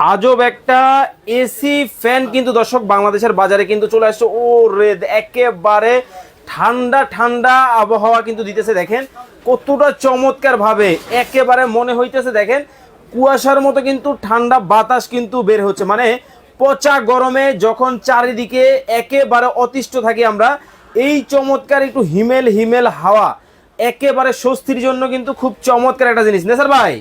আজব একটা AC fan কিন্তু দর্শক বাংলাদেশের বাজারে কিন্তু চলে আসছে। ও রে একেবারে ঠান্ডা ঠান্ডা আবহাওয়া কিন্তু দিতেছে, দেখেন। কতটা চমৎকার ভাবে একেবারে মনে হইতেছে, দেখেন। কুয়াশার মতো কিন্তু ঠান্ডা বাতাস কিন্তু বের হচ্ছে। মানে পচা গরমে যখন চারিদিকে একেবারে অতিষ্ঠ থাকি আমরা, এই চমৎকার একটু হিমেল হিমেল হাওয়া একেবারে স্বস্তির জন্য কিন্তু খুব চমৎকার একটা জিনিস। নেসার ভাই?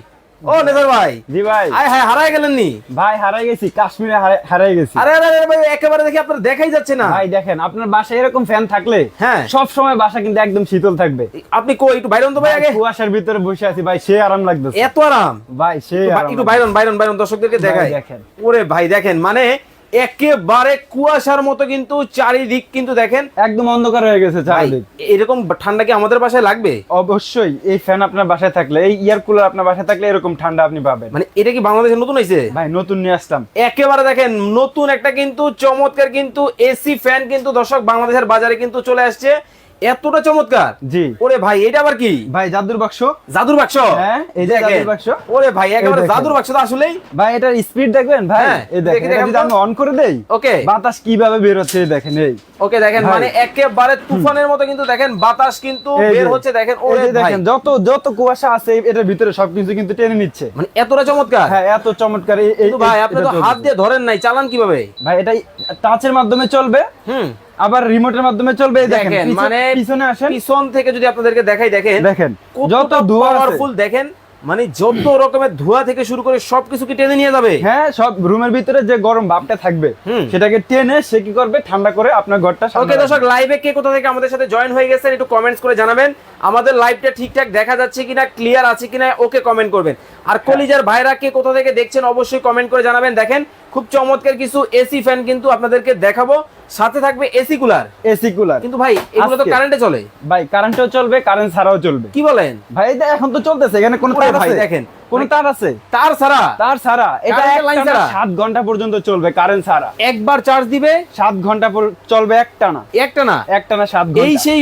ও নেসার ভাই। জি ভাই। আয় হ্যাঁ হারাই গেলেন নি? ভাই হারাই গেছি কাশ্মীরে হারাই- হারাই গেছি। আরে আরে আরে ভাই একেবারে দেখি আপনার দেখাই যাচ্ছে না। ভাই দেখেন আপনার বাসায় এরকম ফ্যান থাকলে হ্যাঁ। সব সময় বাসা কিন্তু একদম শীতল থাকবে। আপনি একটু বাইরন তো ভাই আগে। কুয়াশার ভিতরে বসে আছি ভাই সে আরাম লাগতেছে। এত আরাম। ভাই সে একটু। বাইরন বাইরন বাইরন দর্শকদেরকে দেখাই। দেখেন। ওরে ভাই দেখেন মানে একেবারে কুয়াশার মতো কিন্তু চারিদিক কিন্তু দেখেন। একদম অন্ধকার হয়ে গেছে চারিদিক। এরকম ঠান্ডা কি আমাদের বাসায় লাগবে? অবশ্যই এই ফ্যান আপনার বাসায় থাকলে এই ইয়ার কুলার আপনার বাসায় থাকলে এরকম ঠান্ডা আপনি পাবেন। মানে এটা কি বাংলাদেশে নতুন হয়েছে? ভাই নতুন নিয়ে আসলাম। একেবারে দেখেন নতুন একটা কিন্তু চমৎকার কিন্তু এসি ফ্যান কিন্তু দর্শক বাংলাদেশের বাজারে কিন্তু চলে আসছে। এতটা চমৎকার। জি। ওরে ভাই এটা আবার কি? ভাই জাদুর বাক্স। জাদুর বাক্স? হ্যাঁ, এই যে জাদুর বাক্স। ওরে ভাই একেবারে জাদুর বাক্স তো আসলেই। ভাই এটার স্পিড দেখবেন? ভাই হ্যাঁ, এই দেখেন এটা যদি আমি অন করে দেই ওকে। বাতাস কীভাবে বের হচ্ছে দেখেন এই। ওকে দেখেন মানে একেবারে তুফানের মতো কিন্তু দেখেন বাতাস কিন্তু বের হচ্ছে দেখেন ওরে ভাই। দেখেন যত যত কুয়াশা আছে এটার ভিতরে সবকিছু কিন্তু টেনে নিচ্ছে। মানে এতটা চমৎকার? হ্যাঁ এত চমৎকার এই- ভাই আপনি তো হাত দিয়ে ধরেন নাই চালান কীভাবে? ভাই এটা টাচের মাধ্যমে চলবে। হুম। আবার রিমোটের মাধ্যমে চলবে দেখেন মানে পিছনে আসেন। পিছন থেকে যদি আপনাদেরকে দেখাই দেখেন দেখেন যত ধোঁয়া পাওয়ারফুল দেখেন মানে যত রকমের ধোঁয়া থেকে শুরু করে সবকিছু কি টেনে নিয়ে যাবে? হ্যাঁ সব রুমের ভিতরে যে গরম ভাবটা থাকবে সেটাকে টেনে সে কি করবে? ঠান্ডা করে আপনার ঘরটা ওকে দর্শক লাইভে কে কোথা থেকে আমাদের সাথে জয়েন হয়ে গেছেন একটু কমেন্টস করে জানাবেন। আমাদের লাইভটা ঠিকঠাক দেখা যাচ্ছে কিনা ক্লিয়ার আছে কিনা ওকে কমেন্ট করবেন। আর কলিজার ভাইরা কে কোথা থেকে দেখছেন অবশ্যই কমেন্ট করে জানাবেন। দেখেন খুব চমৎকার কিছু এসি ফ্যান কিন্তু আপনাদেরকে দেখাবো। সাথে থাকবে এসি কুলার এসি কুলার কিন্তু ভাই এগুলো তো কারেন্টে চলে। ভাই কারেন্টও চলবে কারেন্ট ছাড়াও চলবে। কি বলেন? ভাই এটা এখন তো চলতেছে এখানে কোনো তার ভাই, আছে? দেখেন। কোন তার আছে? তার ছাড়া? তার ছাড়া। এটা কারেন্টের লাইন ছাড়া? সাত ঘণ্টা পর্যন্ত চলবে কারেন্ট ছাড়া। একবার চার্জ দিবে? সাত ঘণ্টা পর চলবে একটানা একটা না? একটানা সাত এই ঘণ্টা। সেই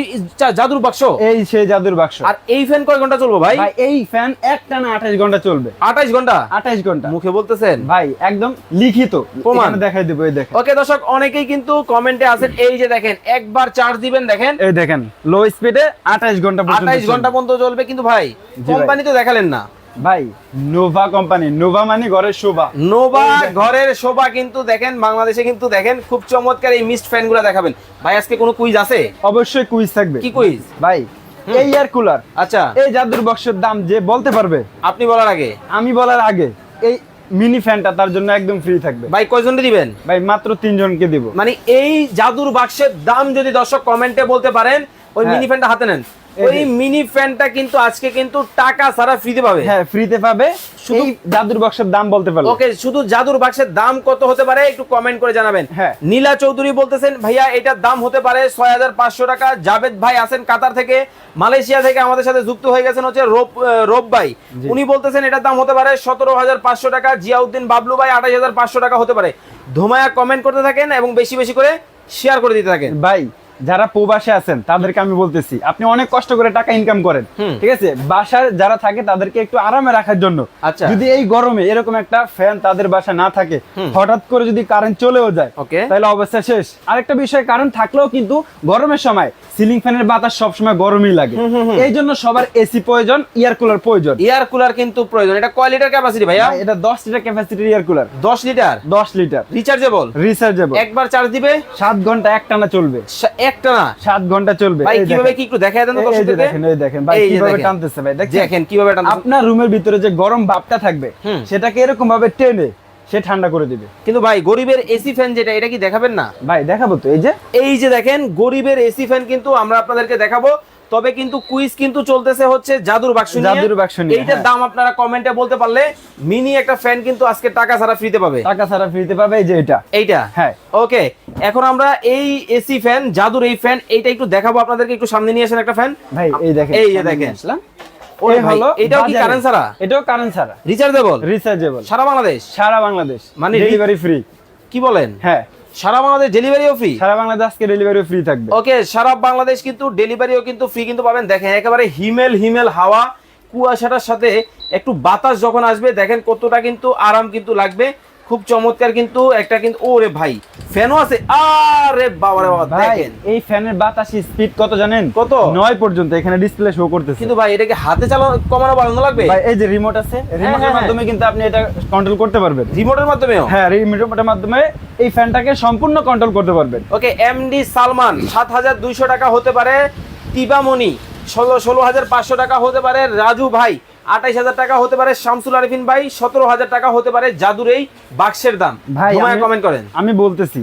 জাদুর বাক্স? এই সেই জাদুর বাক্স। আর এই ফ্যান কয় ঘণ্টা চলবে ভাই? ভাই এই ফ্যান একটানা আঠাশ ঘণ্টা চলবে। আঠাইশ ঘণ্টা? আঠাশ ঘণ্টা। মুখে বলতেছেন? ভাই একদম লিখিত। প্রমাণ। দেখাই দেবো এই দেখেন। ওকে দর্শক অনেকেই কিন্তু কমেন্টে আছেন এই যে দেখেন একবার চার্জ দিবেন দেখেন। এই দেখেন লো স্পিডে আঠাশ ঘণ্টা পর্যন্ত আঠাইশ ঘণ্টা পর্যন্ত চলবে কিন্তু ভাই কোম্পানি তো দেখালেন না। ভাই নোভা কোম্পানি নোভা মানে ঘরের শোভা। নোভা ঘরের শোভা কিন্তু দেখেন বাংলাদেশে কিন্তু দেখেন খুব চমৎকার এই মিস্ট ফ্যানগুলা দেখাবেন। ভাই আজকে কোনো কুইজ আছে? অবশ্যই কুইজ থাকবে। কি কুইজ ভাই এই এয়ার কুলার আচ্ছা। এই জাদুর বক্সের দাম যে বলতে পারবে আপনি বলার আগে? আমি বলার আগে এই মিনি ফ্যানটা তার জন্য একদম ফ্রি থাকবে। ভাই কয়জন দিবেন? ভাই মাত্র তিনজনকে দিব। মানে এই জাদুর বাক্সের দাম যদি দর্শক কমেন্টে বলতে পারেন ওই হ্যাঁ। মিনি ফ্যানটা হাতে নেন। ওই। মিনি ফ্যানটা কিন্তু আজকে কিন্তু টাকা ছাড়া ফ্রিতে পাবে। হ্যাঁ ফ্রিতে পাবে। শুধু জাদুর বক্সের দাম বলতে পারবে ওকে শুধু জাদুর বাক্সের দাম কত হতে পারে একটু কমেন্ট করে জানাবেন। হ্যাঁ। নীলা চৌধুরী বলতেছেন ভাইয়া এটার দাম হতে পারে ছয় হাজার পাঁচশো টাকা। জাভেদ ভাই আছেন কাতার থেকে মালয়েশিয়া থেকে আমাদের সাথে যুক্ত হয়ে গেছেন হচ্ছে আহ, রোব ভাই। উনি বলতেছেন এটার দাম হতে পারে সতেরো হাজার পাঁচশো টাকা। জিয়াউদ্দিন বাবলু ভাই আঠাশ হাজার পাঁচশো টাকা হতে পারে। ধোমায়া কমেন্ট করতে থাকেন এবং বেশি বেশি করে শেয়ার করে দিতে থাকেন। ভাই যারা প্রবাসে আছেন তাদেরকে আমি বলতেছি আপনি অনেক কষ্ট করে টাকা ইনকাম করেন ঠিক আছে? বাসায় যারা থাকে তাদেরকে একটু আরামে রাখার জন্য। আচ্ছা। যদি এই গরমে এরকম একটা ফ্যান তাদের বাসায় না থাকে হঠাৎ করে যদি কারেন্ট চলেও যায়। তাহলে অবস্থা শেষ। আরেকটা বিষয় কারেন্ট থাকলেও কিন্তু গরমের সময় সিলিং ফ্যানের বাতাস সবসময় গরমই লাগে। এই জন্য সবার এসি প্রয়োজন ইয়ার কুলার প্রয়োজন। এয়ার কুলার কিন্তু প্রয়োজন। এটা কয় লিটার ক্যাপাসিটি ভাইয়া? এটা দশ লিটার ক্যাপাসিটির ইয়ার কুলার দশ লিটার দশ লিটার রিচার্জেবল রিচার্জেবল একবার চার্জ দিবে? সাত ঘণ্টা একটানা চলবে। একটা না? ঘণ্টা চলবে। ভাই কীভাবে। কি একটু দেখায় দেন তো দর্শকদেরকে? দেখেন এই দেখেন। ভাই কীভাবে টানতেছে ভাই দেখেন। কীভাবে টানতেছে। আপনার রুমের ভিতরে যে গরম ভাবটা থাকবে। সেটাকে এরকম ভাবে টেনে সে ঠান্ডা করে দিবে। কিন্তু ভাই গরিবের এসি ফ্যান যেটা এটা কি দেখাবেন না? ভাই দেখাবো তো এই যে। এই যে দেখেন গরিবের এসি ফ্যান কিন্তু আমরা আপনাদেরকে দেখাবো। তবে কিন্তু কুইজ কিন্তু চলতেছে হচ্ছে জাদুর বাক্স জাদুর বাক্স নিয়ে, এইটার হ্যাঁ। দাম আপনারা কমেন্টে বলতে পারলে মিনি একটা ফ্যান কিন্তু আজকে টাকা ছাড়া ফ্রিতে পাবে। টাকা ছাড়া ফ্রিতে পাবে এই যে এটা। এইটা? হ্যাঁ। ওকে এখন আমরা এই এসি ফ্যান জাদুর এই ফ্যান এইটা একটু দেখাবো আপনাদেরকে একটু সামনে নিয়ে আসেন একটা ফ্যান ভাই এই দেখেন এই যে দেখেন। ভাই, হলো এটাও কি কারেন্ট ছাড়া? এটাও কারেন্ট ছাড়া। রিচার্জেবল রিচার্জেবল সারা বাংলাদেশ? সারা বাংলাদেশ। মানে ডেলিভারি ফ্রি কি বলেন? হ্যাঁ। সারা বাংলাদেশ ডেলিভারিও ফ্রি সারা বাংলাদেশ আজকে ডেলিভারি ফ্রি থাকবে। ওকে সারা বাংলাদেশ কিন্তু ডেলিভারিও কিন্তু ফ্রি কিন্তু পাবেন। দেখেন একেবারে হিমেল হিমেল হাওয়া কুয়াশাটার সাথে একটু বাতাস যখন আসবে দেখেন কতটা কিন্তু আরাম কিন্তু লাগবে। খুব চমৎকার কিন্তু একটা কিন্তু ওরে ভাই ফ্যানও আছে। আরে বাবা রে বাবা দেখেন। এই ফ্যানের বাতাসি স্পিড কত জানেন? কত? নয় পর্যন্ত এখানে ডিসপ্লে শো করতেছে। কিন্তু ভাই এটাকে হাতে চালানো কমানো বাড়ানো লাগবে? ভাই এই যে রিমোট আছে রিমোটের হ্যাঁ, মাধ্যমে কিন্তু আপনি এটা কন্ট্রোল করতে পারবেন। রিমোটের মাধ্যমেও? হ্যাঁ রিমোটের মাধ্যমে এই ফ্যানটাকে সম্পূর্ণ কন্ট্রোল করতে পারবেন। ওকে এমডি সালমান সাত হাজার দুইশো টাকা হতে পারে। তিবামণি ষোলো ষোলো হাজার পাঁচশো টাকা হতে পারে। রাজু ভাই আঠাইশ হাজার টাকা হতে পারে। শামসুল আরিফিন ভাই সতেরো হাজার টাকা হতে পারে। জাদুর এই বাক্সের দাম। ভাই কমেন্ট করেন। আমি বলতেছি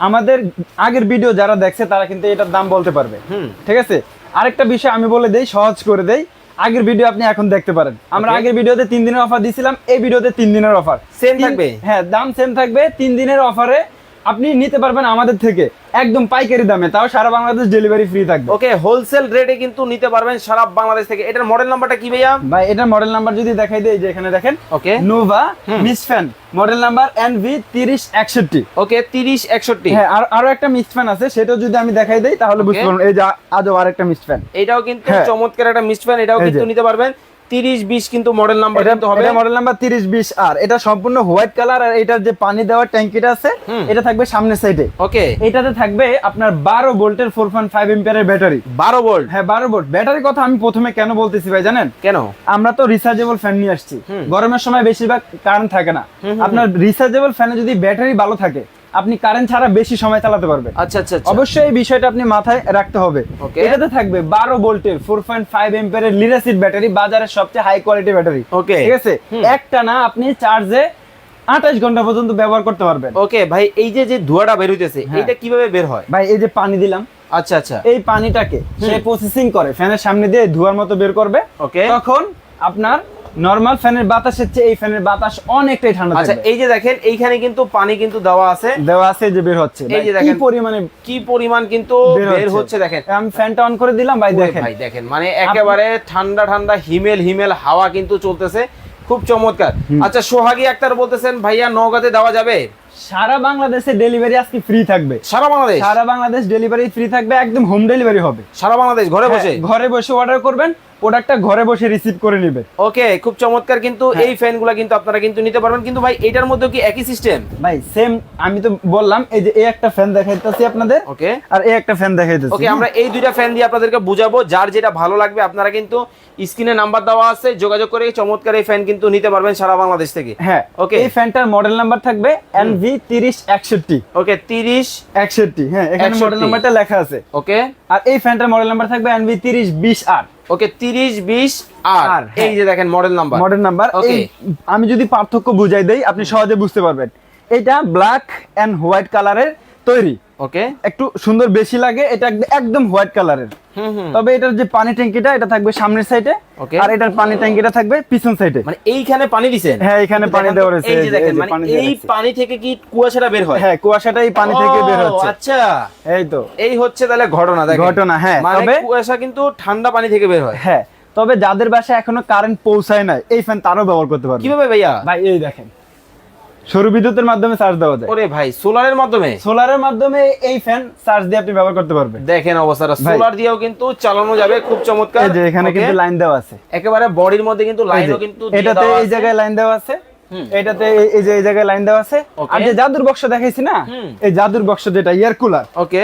আমাদের আগের ভিডিও যারা দেখছে তারা কিন্তু এটার দাম বলতে পারবে। হুম। ঠিক আছে? আরেকটা বিষয় আমি বলে দেই সহজ করে দেই। আগের ভিডিও আপনি এখন দেখতে পারেন আমরা. আগের ভিডিওতে তিন দিনের অফার দিয়েছিলাম এই ভিডিওতে তিন দিনের অফার সেম থাকবে? হ্যাঁ দাম সেম থাকবে তিন দিনের অফারে আপনি নিতে পারবেন আমাদের থেকে একদম পাইকারি দামে তাও সারা বাংলাদেশ ডেলিভারি ফ্রি থাকবে। ওকে হোলসেল রেটে কিন্তু নিতে পারবেন সারা বাংলাদেশ থেকে। এটার মডেল নাম্বারটা কি ভাইয়া? ভাই এটার মডেল নাম্বার যদি দেখাই দেই যে এখানে দেখেন okay. Nova mist fan model number NV তিরিশ একষট্টি। ওকে তিরিশ একষট্টি। হ্যাঁ আর আরও একটা মিক্সড ফ্যান আছে সেটাও যদি আমি দেখাই দেই তাহলে বুঝতে. পারবেন এই যে আজও আরেকটা মিস ফ্যান এটাও কিন্তু হ্যাঁ। চমৎকার একটা মিস্ট ফ্যান এটাও কিন্তু নিতে পারবেন। তিরিশ বিশ কিন্তু মডেল নাম্বার কিন্তু হবে। এটা মডেল নাম্বার 30 20 আর। এটা সম্পূর্ণ হোয়াইট কালার আর এটার যে পানি দেওয়ার ট্যাঙ্কিটা আছে এটা থাকবে সামনের সাইডে ওকে এটাতে থাকবে আপনার 12 ভোল্টের 4.5 এম্পিয়ারের ব্যাটারি বারো ভোল্ট হ্যাঁ 12 ভোল্ট ব্যাটারির কথা আমি প্রথমে কেন বলতেছি ভাই জানেন? কেন? আমরা তো রিচার্জেবল ফ্যান নিয়ে আসছি। গরমের সময় বেশিরভাগ কারেন্ট থাকে না। আপনার রিচার্জেবল ফ্যানে যদি ব্যাটারি ভালো থাকে আপনি কারেন্ট ছাড়া বেশি সময় চালাতে পারবেন। আচ্ছা আচ্ছা আচ্ছা। অবশ্যই এই বিষয়টা আপনি মাথায় রাখতে হবে। এটাতে থাকবে বারো ভোল্টের ফোর পয়েন্ট ফাইভ এম্পিয়ারের লিরাসিড ব্যাটারি বাজারের সবচেয়ে হাই কোয়ালিটি ব্যাটারি Okay. ঠিক আছে? একটা না আপনি চার্জে আঠাশ ঘণ্টা পর্যন্ত ব্যবহার করতে পারবেন। ওকে ভাই এই যে যে ধোঁয়াটা বের হইতেছে হ্যাঁ। এটা কীভাবে বের হয়? ভাই এই যে পানি দিলাম। আচ্ছা আচ্ছা। এই পানিটাকে সে প্রসেসিং করে ফ্যানের সামনে দিয়ে ধোঁয়ার মতো বের করবে। ওকে তখন আপনার নর্মাল ফ্যানের এই ফ্যানের বাতাস অনেকটাই ঠান্ডা আচ্ছা এই যে দেখেন এইখানে কিন্তু পানি কিন্তু দেওয়া আছে। দেওয়া আছে যে বের হচ্ছে। এই যে দেখেন কি। পরিমাণে কি পরিমাণ কিন্তু বের হচ্ছে। দেখেন। আমি ফ্যানটা অন করে দিলাম ভাই দেখেন। ভাই দেখেন মানে একেবারে ঠান্ডা ঠান্ডা হিমেল হিমেল হাওয়া কিন্তু চলতেছে। খুব চমৎকার। আচ্ছা সোহাগী আক্তার বলতেছেন ভাইয়া নওগাঁতে দেওয়া যাবে? সারা বাংলাদেশে ডেলিভারি আজকে ফ্রি থাকবে। সারা বাংলাদেশ? সারা বাংলাদেশ ডেলিভারি ফ্রি থাকবে একদম হোম ডেলিভারি হবে। সারা বাংলাদেশ ঘরে বসে? হ্যাঁ, ঘরে বসে অর্ডার করবেন প্রোডাক্টটা ঘরে বসে রিসিভ করে নেবে। ওকে খুব চমৎকার কিন্তু হ্যাঁ। এই ফ্যানগুলা কিন্তু আপনারা কিন্তু নিতে পারবেন। কিন্তু ভাই এটার মধ্যে কি একই সিস্টেম ভাই সেম আমি তো বললাম এই যে এই একটা ফ্যান দেখাইতেছি আপনাদের। ওকে। আর এই একটা ফ্যান দেখাইতেছি। ওকে আমরা এই দুইটা ফ্যান দিয়ে আপনাদেরকে বুঝাবো যার যেটা ভালো লাগবে আপনারা কিন্তু স্ক্রিনে নাম্বার দেওয়া আছে যোগাযোগ করে চমৎকার এই ফ্যান কিন্তু নিতে পারবেন সারা বাংলাদেশ থেকে। হ্যাঁ ওকে। এই ফ্যানটার মডেল নাম্বার থাকবে এনভি তিরিশ একষট্টি। ওকে তিরিশ একষট্টি হ্যাঁ এখানে 61 মডেল নাম্বারটা লেখা আছে। ওকে আর এই ফ্যানটার মডেল নাম্বার থাকবে এনভি তিরিশ বিশ আর ওকে তিরিশ বিশ আর আর। এই যে দেখেন model number model number okay আমি যদি পার্থক্য বুঝাই দেই আপনি সহজে বুঝতে পারবেন। এটা ব্ল্যাক এন্ড হোয়াইট কালারের তৈরি। ওকে। একটু সুন্দর বেশি লাগে এটা একদম হোয়াইট কালারের তবে এটার যে পানি ট্যাঙ্কিটা এটা থাকবে সামনের সাইডে আর এটার পানি ট্যাঙ্কিটা থাকবে পিছন সাইডে মানে এইখানে পানি দিছেন? হ্যাঁ, এইখানে পানি দেওয়া রয়েছে, এই যে দেখেন মানে পানি এই পানি থেকে কি কুয়াশাটা বের হয়? হ্যাঁ কুয়াশাটা এই পানি থেকে বের হচ্ছে। আচ্ছা। এই তো। এই হচ্ছে তাহলে ঘটনা দেখেন। ঘটনা, হ্যাঁ, মানে তবে- কুয়াশা কিন্তু ঠান্ডা পানি থেকে বের হয়। হ্যাঁ তবে যাদের বাসায় এখনও কারেন্ট পৌঁছায় নাই এই ফ্যান তারও ব্যবহার করতে পারবে। কীভাবে ভাইয়া? ভাই এই দেখেন। সৌর বিদ্যুতের মাধ্যমে চার্জ দেওয়া যায়। ওরে ভাই সোলারের মাধ্যমে? সোলারের মাধ্যমে এই ফ্যান চার্জ দিয়ে আপনি ব্যবহার করতে পারবেন। দেখেন অবস্থাটা সোলার দিয়েও কিন্তু চালানো যাবে খুব চমৎকার। এই যে এখানে কিন্তু লাইন দেওয়া আছে। একেবারে বডির মধ্যে কিন্তু লাইনও কিন্তু এটাতে এই জায়গায় লাইন দেওয়া আছে। এটাতে এই- যে এই জায়গায় লাইন দেওয়া আছে. আর যে জাদুর বক্স দেখাইছি না এই জাদুর বক্স যেটা ইয়ার কুলার ওকে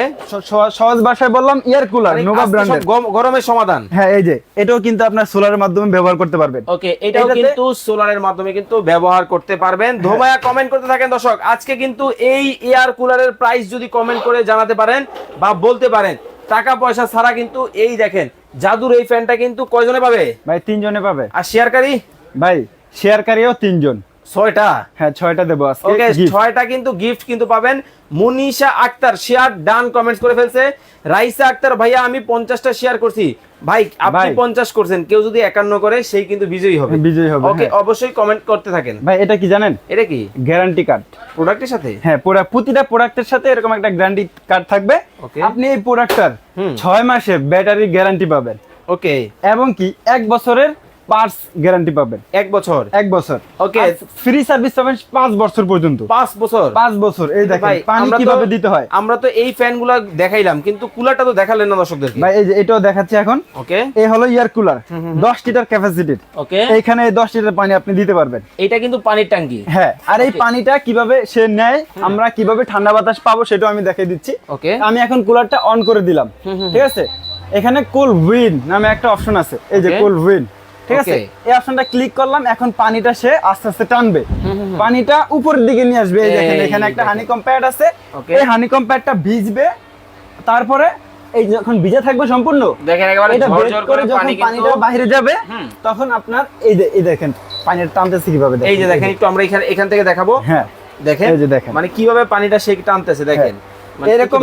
সহজ ভাষায় বললাম ইয়ার কুলার নোভা ব্র্যান্ডের গরমের সমাধান। হ্যাঁ এই যে এটাও কিন্তু আপনার সোলারের মাধ্যমে ব্যবহার করতে পারবেন। ওকে এটাও কিন্তু সোলারের মাধ্যমে কিন্তু ব্যবহার করতে পারবেন। হ্যাঁ। ধোমায়া কমেন্ট করতে থাকেন দর্শক আজকে কিন্তু এই এয়ার কুলারের প্রাইস যদি কমেন্ট করে জানাতে পারেন বা বলতে পারেন টাকা পয়সা ছাড়া কিন্তু এই দেখেন জাদুর এই ফ্যানটা কিন্তু কয়জনে পাবে? ভাই তিনজনে পাবে। আর শেয়ারকারী? ভাই শেয়ারকারীও তিনজন। ছয়টা? হ্যাঁ ছয়টা দেবো ওকে ছয়টা কিন্তু গিফট কিন্তু পাবেন। আক্তার শেয়ার ডান কমেন্টস করে ফেলছে। রাইসা আক্তার ভাইয়া আমি পঞ্চাশটা শেয়ার করছি। ভাই আপনি পঞ্চাশ করছেন কেউ যদি একান্ন করে সেই কিন্তু বিজয়ী হবে। বিজয়ী হবে, ওকে হ্যাঁ। অবশ্যই কমেন্ট করতে থাকেন। ভাই এটা কি জানেন? এটা কি? গ্যারান্টি কার্ড প্রোডাক্টের সাথে? হ্যাঁ পুরা প্রতিটা প্রোডাক্টের সাথে এরকম একটা গ্যারান্টি কার্ড থাকবে। আপনি এই প্রোডাক্টটার। ছয় মাসের ব্যাটারি গ্যারান্টি পাবেন। ওকে এবং কি এক বছরের পার্টস গ্যারান্টি পাবেন। এক বছর? এক বছর। Okay. ফ্রি সার্ভিস পাবেন পাঁচ বছর পর্যন্ত। পাঁচ বছর? পাঁচ বছর। এই দেখেন পানি কীভাবে দিতে হয়? আমরা তো এই ফ্যানগুলা দেখাইলাম কিন্তু কুলারটা তো দেখালেন না দর্শকদেরকে। ভাই এই যে এটাও দেখাচ্ছি এখন। ওকে এই হলো ইয়ার কুলার দশ লিটার ক্যাপাসিটির ওকে এইখানে দশ লিটার পানি আপনি দিতে পারবেন। এটা কিন্তু পানির ট্যাঙ্কি। হ্যাঁ আর এই পানিটা কীভাবে সে নেয় আমরা কীভাবে ঠান্ডা বাতাস পাবো সেটাও আমি দেখিয়ে দিচ্ছি। ওকে আমি এখন কুলারটা অন করে দিলাম। ঠিক আছে? এখানে কুল উইন নামে একটা অপশন আছে। এই যে কুল উইন ঠিক আছে? এই অপশনটা ক্লিক করলাম এখন পানিটা সে আস্তে আস্তে টানবে। পানিটা উপরের দিকে নিয়ে আসবে এই দেখেন এখানে একটা হানিকম প্যাড আছে। এই হানিকম প্যাডটা ভিজবে তারপরে এই যখন ভিজে থাকবে সম্পূর্ণ দেখেন একেবারে ঝরঝর করে পানি পানিটা বাইরে যাবে তখন আপনার এই যে এই দেখেন পানিটা টানতেছে কীভাবে এই যে দেখেন একটু আমরা এখানে এখান থেকে দেখাবো। হ্যাঁ। দেখেন এই যে দেখেন। মানে কীভাবে পানিটা সে টানতেছে দেখেন। মানে এরকম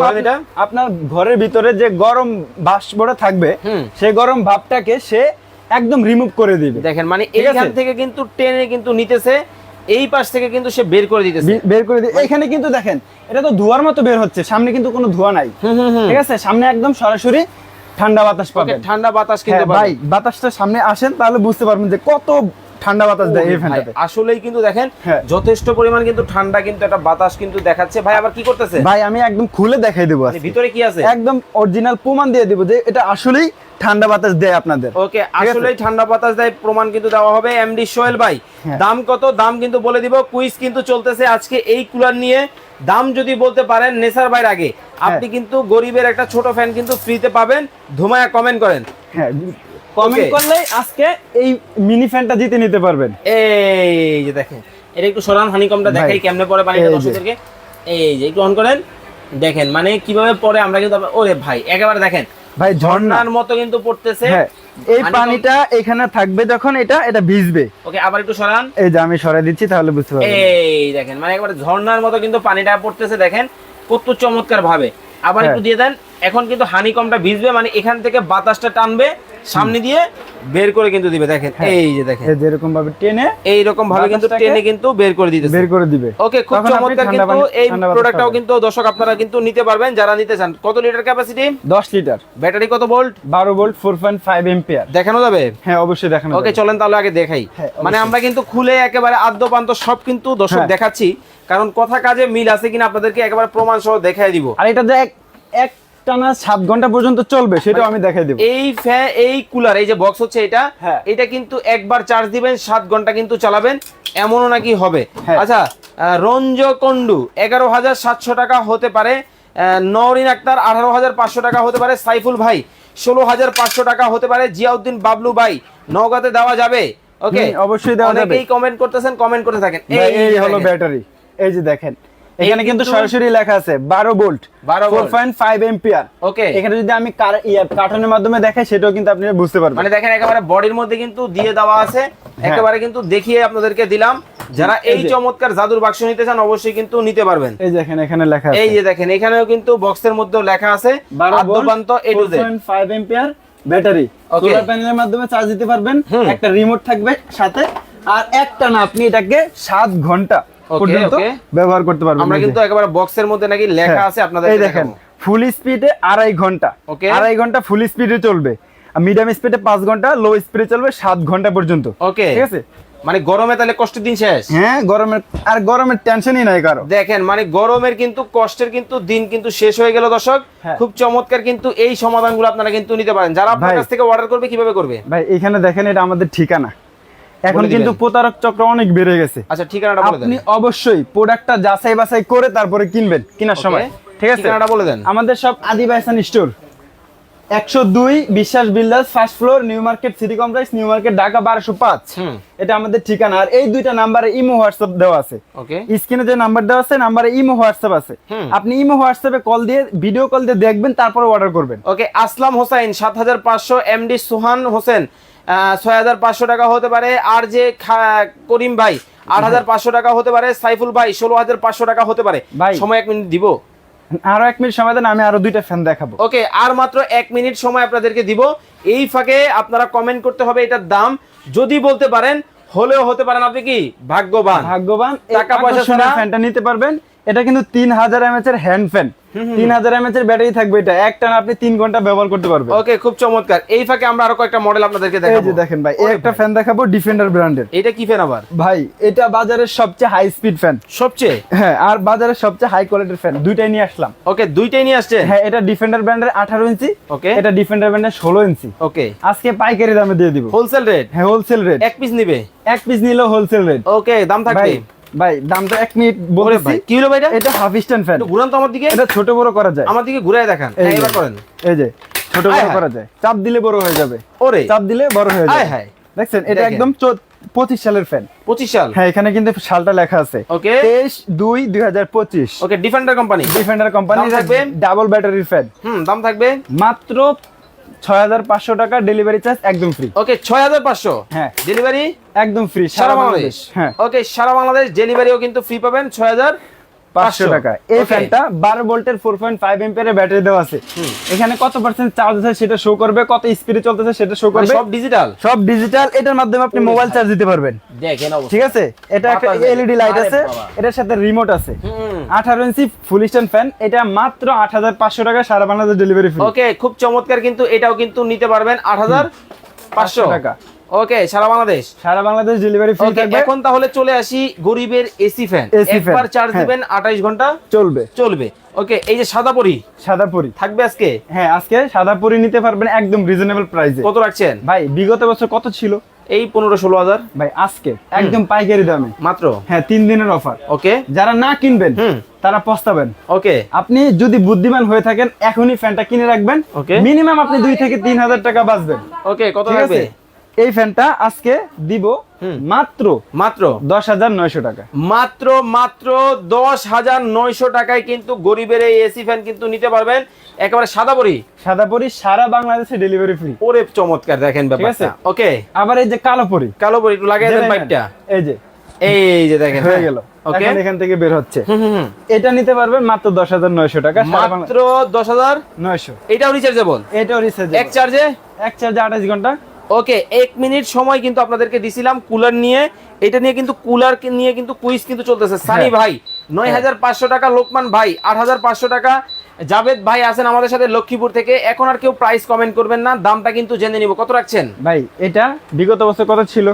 আপনার ঘরের ভিতরে যে গরম বাষ্পটা থাকবে। সেই গরম ভাবটাকে সে একদম রিমুভ করে দিবে। দেখেন মানে এইখান থেকে কিন্তু টেনে কিন্তু নিতেছে এই পাশ থেকে কিন্তু সে বের করে দিতেছে। বের করে দিয়ে এখানে কিন্তু দেখেন এটা তো ধোয়ার মতো বের হচ্ছে সামনে কিন্তু কোনো ধোয়া নাই। ঠিক আছে? সামনে একদম সরাসরি ঠান্ডা বাতাস পাবেন। ঠান্ডা বাতাস হ্যাঁ, কিন্তু ভাই বাতাসটা সামনে আসেন তাহলে বুঝতে পারবেন যে কত ঠান্ডা বাতাস দেয় এই ফ্যানটাতে আসলেই কিন্তু দেখেন হ্যাঁ। যথেষ্ট পরিমাণ কিন্তু ঠান্ডা কিন্তু একটা বাতাস কিন্তু দেখাচ্ছে। ভাই আবার কি করতেছে? ভাই আমি একদম খুলে দেখাই দেবো মানে। ভিতরে কি আছে? একদম অরিজিনাল প্রমাণ দিয়ে দিব যে এটা আসলেই ঠান্ডা বাতাস দেয় আপনাদের। ওকে? আসলেই ঠান্ডা বাতাস দেয় প্রমাণ কিন্তু দেওয়া হবে এমডি সোহেল ভাই। হ্যাঁ। দাম কত? দাম কিন্তু বলে দিব কুইজ কিন্তু চলতেছে আজকে এই কুলার নিয়ে। দাম যদি বলতে পারেন নেসার ভাইয়ের আগে হ্যাঁ। আপনি কিন্তু গরিবের একটা ছোট ফ্যান কিন্তু ফ্রিতে পাবেন। ধুমায়া কমেন্ট করেন। হ্যাঁ কমেন্ট করলে আজকে এই মিনি ফ্যানটা জিতে নিতে পারবেন। এই যে দেখেন এটা একটু সরান হানিকমটা দেখাই কেমনে পরে পানিটা। দর্শকদেরকে। এই যে একটু অন করেন। দেখেন মানে কীভাবে পরে আমরা কিন্তু ওরে ভাই একেবারে দেখেন ভাই ঝর্ণার মতো কিন্তু পড়তেছে। হ্যাঁ এই পানিটা এখানে থাকবে যখন এটা এটা ভিজবে। ওকে আবার একটু সরান। এই যে আমি সরাই দিচ্ছি তাহলে বুঝতে পারবেন। এই দেখেন মানে একবার ঝর্ণার মতো কিন্তু পানিটা পড়তেছে দেখেন। কত চমৎকার ভাবে আবার হ্যাঁ। একটু দিয়ে দেন। এখন কিন্তু হানিকমটা ভিজবে মানে এখান থেকে বাতাসটা টানবে সামনে দিয়ে বের করে কিন্তু দিবে দেখেন হ্যাঁ। এই যে দেখেন। এই যেরকম ভাবে টেনে এই রকম ভাবে কিন্তু টেনে কিন্তু বের করে দিতেছে। বের করে দিবে। ওকে খুব চমৎকার কিন্তু এই প্রোডাক্টটাও কিন্তু দর্শক আপনারা কিন্তু নিতে পারবেন যারা নিতে চান। কত লিটার ক্যাপাসিটি 10 লিটার ব্যাটারি কত ভোল্ট 12 ভোল্ট 4.5 এম্পিয়ার দেখানো যাবে? হ্যাঁ অবশ্যই দেখানো ওকে চলেন তাহলে আগে দেখাই। হ্যাঁ, মানে আমরা কিন্তু খুলে একেবারে আদ্যপান্ত সব কিন্তু দর্শক হ্যাঁ। দেখাচ্ছি কারণ কথা কাজে মিল আছে কিনা আপনাদেরকে একেবারে প্রমাণ সহ দেখাই দিব। আর এটা এক এক টানা 7 ঘণ্টা পর্যন্ত চলবে সেটাও আমি দেখাই দেব এই ফ্যান এই কুলার এই যে বক্স হচ্ছে এটা হ্যাঁ। এটা কিন্তু একবার চার্জ দিবেন সাত ঘণ্টা কিন্তু চালাবেন এমনও নাকি হবে হ্যাঁ। আচ্ছা আহ, রঞ্জ কন্ডু এগারো হাজার সাতশো টাকা হতে পারে আহ, নওরিন আক্তার আঠারো হাজার পাঁচশো টাকা হতে পারে সাইফুল ভাই ষোলো হাজার পাঁচশো টাকা হতে পারে জিয়াউদ্দিন বাবলু ভাই নওগাঁতে দেওয়া যাবে ওকে অবশ্যই দেওয়া যাবে। অনেকেই কমেন্ট করতেছেন কমেন্ট করতে থাকেন এই হলো ব্যাটারি এই যে দেখেন এখানে কিন্তু সরাসরি লেখা আছে 12 ভোল্ট 12 ভোল্ট। 4.5 এম্পিয়ার ওকে এখানে যদি আমি ইয়া, কার্টনের মাধ্যমে দেখাই সেটাও কিন্তু আপনি বুঝতে পারবেন। মানে দেখেন একেবারে বডির মধ্যে কিন্তু দিয়ে দেওয়া আছে। একেবারে কিন্তু দেখিয়ে আপনাদেরকে দিলাম। যারা হ্যাঁ। এই চমৎকার জাদুর বাক্স নিতে চান অবশ্যই কিন্তু নিতে পারবেন। এই দেখেন এখানে লেখা আছে। এই যে দেখেন এখানেও কিন্তু বক্সের মধ্যেও লেখা আছে। 12 volt আদ্যপান্ত A to Z 4.5 ampere battery. Solar প্যানেলের মাধ্যমে চার্জ দিতে পারবেন। একটা রিমোট থাকবে সাথে। আর একটা না আপনি এটাকে 7 ঘণ্টা পর্যন্ত ব্যবহার করতে পারবেন আমরা কিন্তু একেবারে বক্সের মধ্যে নাকি লেখা হ্যাঁ, আছে আপনাদের এই দেখেন ফুল স্পিডে আড়াই ঘণ্টা। Okay. আড়াই ঘণ্টা ফুল স্পিডে চলবে। মিডিয়াম স্পিডে পাঁচ ঘণ্টা লো স্পিডে চলবে সাত ঘণ্টা পর্যন্ত। ওকে ঠিক আছে? মানে গরমে তাহলে কষ্টের দিন শেষ? হ্যাঁ গরমের আর গরমের টেনশনই নাই কারও। দেখেন মানে গরমের কিন্তু কষ্টের কিন্তু দিন কিন্তু শেষ হয়ে গেল দর্শক। হ্যাঁ। খুব চমৎকার কিন্তু এই সমাধানগুলো আপনারা কিন্তু নিতে পারেন। যারা আপনার কাছ থেকে অর্ডার করবে কীভাবে করবে? ভাই এখানে দেখেন এটা আমাদের ঠিকানা। এখন কিন্তু প্রতারক চক্র অনেক বেড়ে গেছে। আচ্ছা ঠিকানাটা বলে দেন। আপনি অবশ্যই প্রোডাক্টটা যাচাই বাছাই করে তারপরে কিনবেন কেনার সময়। ঠিক আছে? ঠিকানাটা বলে দেন। আমাদের সব আদি বাইসান স্টোর একশো দুই Biswas builders first floor new market city complex new market Dhaka বারোশো পাঁচ। এটা আমাদের ঠিকানা। আর এই দুইটা নাম্বারে ইমো হোয়াটসঅ্যাপ দেওয়া আছে। ওকে স্ক্রিনে যে নাম্বার দেওয়া আছে নাম্বারে ইমো হোয়াটসঅ্যাপ আছে। আপনি ইমো হোয়াটসঅ্যাপে কল দিয়ে ভিডিও কল দিয়ে দেখবেন তারপরে অর্ডার করবেন। ওকে আসলাম হোসেন সাত হাজার পাঁচশো এমডি সুহান হোসেন। ছয় হাজার পাঁচশো টাকা হতে পারে। আর যে করিম ভাই আট হাজার পাঁচশো টাকা হতে পারে। সাইফুল ভাই ষোলো হাজার পাঁচশো টাকা হতে পারে। সময় এক মিনিট দিব? আরও এক মিনিট সময় দেন আমি আরও দুইটা ফ্যান দেখাবো। ওকে আর মাত্র এক মিনিট সময় আপনাদেরকে দিব। এই ফাঁকে আপনারা কমেন্ট করতে হবে এটার দাম। যদি বলতে পারেন হলেও হতে পারেন আপনি কি? ভাগ্যবান। ভাগ্যবান। টাকা পয়সা ফ্যানটা নিতে পারবেন। এটা কিন্তু তিন হাজার এমএচ এর হ্যান্ড ফ্যান তিন হাজার এমএচ এর ব্যাটারি থাকবে এটা। একটা আপনি তিন ঘণ্টা ব্যবহার করতে পারবেন। ওকে খুব চমৎকার। এই ফাঁকে আমরা আরও কয়েকটা মডেল আপনাদেরকে দেখাবো। দেখেন ভাই এই একটা ফ্যান দেখাবো ডিফেন্ডার ব্র্যান্ডের এটা কি ফ্যান আবার? ভাই এটা বাজারের সবচেয়ে হাই স্পিড ফ্যান সবচেয়ে? হ্যাঁ আর বাজারের সবচেয়ে হাই কোয়ালিটির ফ্যান দুইটাই নিয়ে আসলাম। ওকে দুইটাই নিয়ে আসছে হ্যাঁ এটা ডিফেন্ডার ব্র্যান্ডের আঠারো ইঞ্চি। ওকে এটা ডিফেন্ডার ব্র্যান্ডের ষোলো ইঞ্চি। ওকে আজকে পাইকারি দামে দিয়ে দিব। হোলসেল রেট হ্যাঁ হোলসেল রেট এক পিস নিবে? এক পিস নিলেও হোলসেল রেট ওকে দাম থাকবে? ভাই দামটা এক মিনিট ভাই কি হলো ভাই এটা? হাফ স্ট্যান্ড ফ্যান ঘুরান তো আমার দিকে। এটা ছোট বড় করা যায়। আমার দিকে ঘুরায় দেখান। হ্যাঁ, করেন। এই যে ছোট বড় করা যায়। চাপ দিলে বড় হয়ে যাবে। ওরে। চাপ দিলে বড় হয়ে যাবে। হায় দেখছেন এটা একদম পঁচিশ সালের ফ্যান পঁচিশ সাল। হ্যাঁ এখানে কিন্তু সালটা লেখা আছে। ওকে। তেইশ দুই দুই হাজার পঁচিশ। Okay defender company defender company থাকবে? ডাবল ব্যাটারির ফ্যান হুম দাম থাকবে? মাত্র ছয় হাজার পাঁচশো টাকা ডেলিভারি চার্জ একদম ফ্রি ওকে ছয় হাজার পাঁচশো? হ্যাঁ। ডেলিভারি একদম ফ্রি সারা বাংলাদেশ। হ্যাঁ। ওকে সারা বাংলাদেশ ডেলিভারিও কিন্তু ফ্রি পাবেন ছয় হাজার পাঁচশো টাকা। এই ফ্যানটা বারো ভোল্টের ফোর পয়েন্ট ফাইভ এম্পিয়ারের ব্যাটারি দেওয়া আছে। এখানে কত পার্সেন্ট চার্জ আছে সেটা শো করবে কত স্পিডে চলতেছে সেটা শো মানে করবে। সব ডিজিটাল সব ডিজিটাল এটার মাধ্যমে আপনি মোবাইল চার্জ দিতে পারবেন। দেখেন ঠিক আছে? এটা একটা। এলইডি লাইট আছে এটার সাথে রিমোট আছে। আঠারো ইঞ্চি ফুল স্ট্যান্ড ফ্যান এটা মাত্র আট হাজার পাঁচশো টাকা সারা বাংলাদেশ ডেলিভারি ফ্রি ওকে খুব চমৎকার কিন্তু এটাও কিন্তু নিতে পারবেন আট হাজার পাঁচশো টাকা। ওকে সারা বাংলাদেশ? সারা বাংলাদেশ ডেলিভারি ফ্রি থাকবে। এখন তাহলে চলে আসি গরিবের এসি ফ্যান একবার চার্জ হ্যাঁ। দিবেন আঠাইশ ঘণ্টা। চলবে। চলবে। ওকে এই যে সাদা পরি। সাদা পরি। থাকবে আজকে? হ্যাঁ আজকে সাদা পরি নিতে পারবেন একদম রিজনেবল প্রাইসে কত রাখছেন? ভাই বিগত বছর কত ছিল? এই পনেরো ষোলো হাজার। ভাই আজকে একদম পাইকারি দামে। মাত্র? হ্যাঁ তিন দিনের অফার ওকে যারা না কিনবেন তারা পস্তাবেন। ওকে আপনি যদি বুদ্ধিমান হয়ে থাকেন এখনই ফ্যানটা কিনে রাখবেন। Okay. মিনিমাম আপনি দুই থেকে তিন হাজার টাকা বাঁচবেন। ওকে কত আছে? এই ফ্যানটা আজকে দিব মাত্র মাত্র? দশ হাজার নয়শো টাকা। মাত্র মাত্র দশ হাজার নয়শো টাকায় কিন্তু গরিবের এই এসি ফ্যান কিন্তু নিতে পারবেন। একেবারে সাদা পরি সাদা পরি সারা বাংলাদেশে ডেলিভারি ফ্রি ওরে চমৎকার দেখেন ব্যাপারটা। আছে? ওকে। আবার এই যে কালো পরি। কালো পরি একটু লাগিয়ে দেন বাইকটা এই যে। এই যে দেখেন হয়ে গেল। ওকে। এখান থেকে বের হচ্ছে। এটা নিতে পারবেন মাত্র দশ হাজার নয়শো টাকা মাত্র দশ হাজার নয়শো। এটাও রিচার্জেবল এটাও রিচার্জ এক চার্জে এক চার্জে আঠাশ ঘণ্টা। ওকে এক মিনিট সময় কিন্তু আপনাদেরকে দিছিলাম কুলার নিয়ে। এটা নিয়ে কিন্তু কুলার নিয়ে কিন্তু কুইজ কিন্তু চলতেছে। সানি হ্যাঁ। ভাই নয় হাজার পাঁচশো টাকা লোকমান ভাই আট হাজার পাঁচশো টাকা। জাভেদ ভাই আছেন আমাদের সাথে লক্ষ্মীপুর থেকে। এখন আর কেউ প্রাইস কমেন্ট করবেন না দামটা কিন্তু জেনে নিব। কত রাখছেন? ভাই এটা বিগত বছর কত ছিল।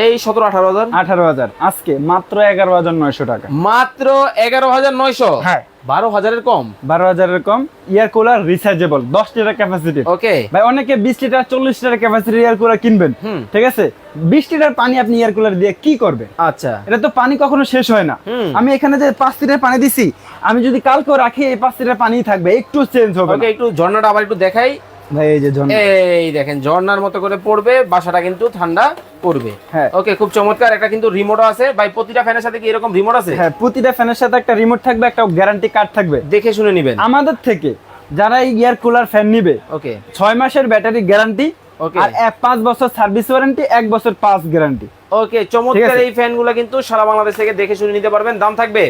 এই সতেরো আঠারো হাজার। আঠারো হাজার। আজকে মাত্র এগারো হাজার নয়শো টাকা। মাত্র এগারো হাজার নয়শো? হ্যাঁ। বারো হাজারের কম? বারো হাজারের কম। ইয়ার কুলার রিচার্জেবল দশ লিটার ক্যাপাসিটি ওকে ভাই অনেকে বিশ লিটার চল্লিশ লিটার ক্যাপাসিটি এয়ার কুলার কিনবেন। ঠিক আছে? বিশ লিটার পানি আপনি এয়ার কুলার দিয়ে কি করবে আচ্ছা। এটা তো পানি কখনো শেষ হয় না। আমি এখানে যে পাঁচ লিটার পানি দিছি আমি যদি কালকেও রাখি এই পাঁচ লিটার পানি থাকবে। একটু চেঞ্জ হবে একটু ঝর্ণাটা আবার একটু দেখাই। ভাই এই যে ঝর্ণা। এই দেখেন ঝর্ণার মতো করে পড়বে বাসাটা কিন্তু ঠান্ডা করবে হ্যাঁ। ওকে খুব চমৎকার একটা কিন্তু রিমোটও আছে ভাই প্রতিটা ফ্যানের সাথে কি এরকম রিমোট আছে হ্যাঁ প্রতিটা ফ্যানের সাথে একটা রিমোট থাকবে একটা গ্যারান্টি কার্ড থাকবে দেখে শুনে নেবেন আমাদের থেকে যারা এই কুলার ফ্যান নিবে ওকে ছয় মাসের ব্যাটারি গ্যারান্টি. আর এক পাঁচ বছর সার্ভিস ওয়ারেন্টি এক বছর পাঁচ গ্যারান্টি ওকে চমৎকার। এই ফ্যানগুলো কিন্তু সারা বাংলাদেশ থেকে দেখে শুনে নিতে পারবেন দাম থাকবে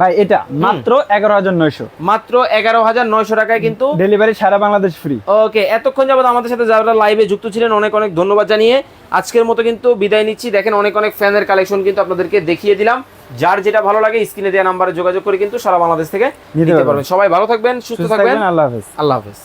ভাই এটা মাত্র এগারো হাজার নয়শো। মাত্র এগারো হাজার নয়শো টাকায় কিন্তু ডেলিভারি সারা বাংলাদেশ ফ্রি ওকে এতক্ষণ যাবত আমাদের সাথে যারা লাইভে যুক্ত ছিলেন অনেক অনেক ধন্যবাদ জানিয়ে আজকের মতো কিন্তু বিদায় নিচ্ছি। দেখেন অনেক অনেক ফ্যানের কালেকশন কিন্তু আপনাদেরকে দেখিয়ে দিলাম। যার যেটা ভালো লাগে স্ক্রিনে দেওয়া নাম্বারে যোগাযোগ করে কিন্তু সারা বাংলাদেশ থেকে নিতে পারবেন। সবাই ভালো থাকবেন সুস্থ থাকবেন আল্লাহ হাফেজ। আল্লাহ হাফেজ।